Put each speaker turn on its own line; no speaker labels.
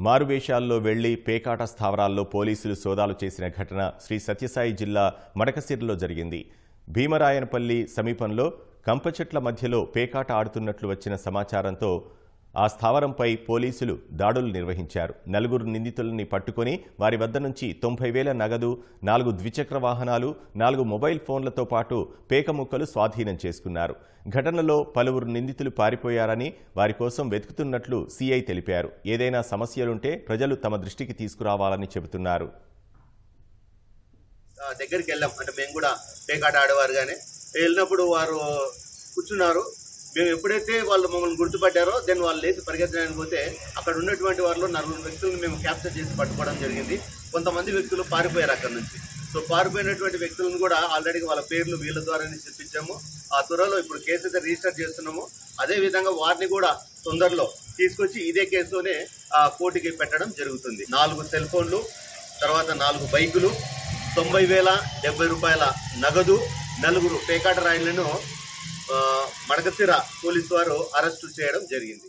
మారువేషాల్లో వెళ్ళి పేకాట స్థావరాల్లో పోలీసులు సోదాలు చేసిన ఘటన శ్రీ సత్యసాయి జిల్లా మడకసిరిలో జరిగింది. భీమరాయనపల్లి సమీపంలో కంపచెట్ల మధ్యలో పేకాట ఆడుతున్నట్లు వచ్చిన సమాచారంతో ఆ స్థావరంపై పోలీసులు దాడులు నిర్వహించారు. నలుగురు నిందితులని పట్టుకొని వారి వద్ద నుంచి తొంభై వేల నగదు నాలుగు ద్విచక్ర వాహనాలు నాలుగు మొబైల్ ఫోన్లతో పాటు పేకముక్కలు స్వాధీనం చేసుకున్నారు. ఘటనలో పలువురు నిందితులు పారిపోయారని వారి కోసం వెతుకుతున్నట్లు సీఐ తెలిపారు. ఏదైనా సమస్యలుంటే ప్రజలు తమ దృష్టికి తీసుకురావాలని చెబుతున్నారు.
దగ్గరికి వెళ్ళాం అంటే మేము కూడా పేకాట ఆడేవారుగానే వెళ్ళినప్పుడు వారు కూర్చున్నారు. మేము ఎప్పుడైతే వాళ్ళు మమ్మల్ని గుర్తుపట్టారో దెన్ వాళ్ళు లేచి పరిగెత్తడానికి పోతే అక్కడ ఉన్నటువంటి వారిలో నలుగురు వ్యక్తులను మేము క్యాప్చర్ చేసి పట్టుకోవడం జరిగింది. కొంతమంది వ్యక్తులు పారిపోయారు అక్కడ నుంచి. సో పారిపోయినటువంటి వ్యక్తులను కూడా ఆల్రెడీ వాళ్ళ పేర్లు వీళ్ళ ద్వారానే చెప్పించాము ఆ త్వరలో ఇప్పుడు కేసు అయితే రిజిస్టర్ చేస్తున్నాము. అదేవిధంగా వారిని కూడా తొందరలో తీసుకొచ్చి ఇదే కేసులోనే ఆ, కోర్టుకి పెట్టడం జరుగుతుంది. నాలుగు సెల్ ఫోన్లు తర్వాత నాలుగు బైకులు తొంభై వేల డెబ్బై రూపాయల నగదు నలుగురు పేకాట రాయిలను మడకసిర పోలీసు వారు అరెస్టు చేయడం జరిగింది.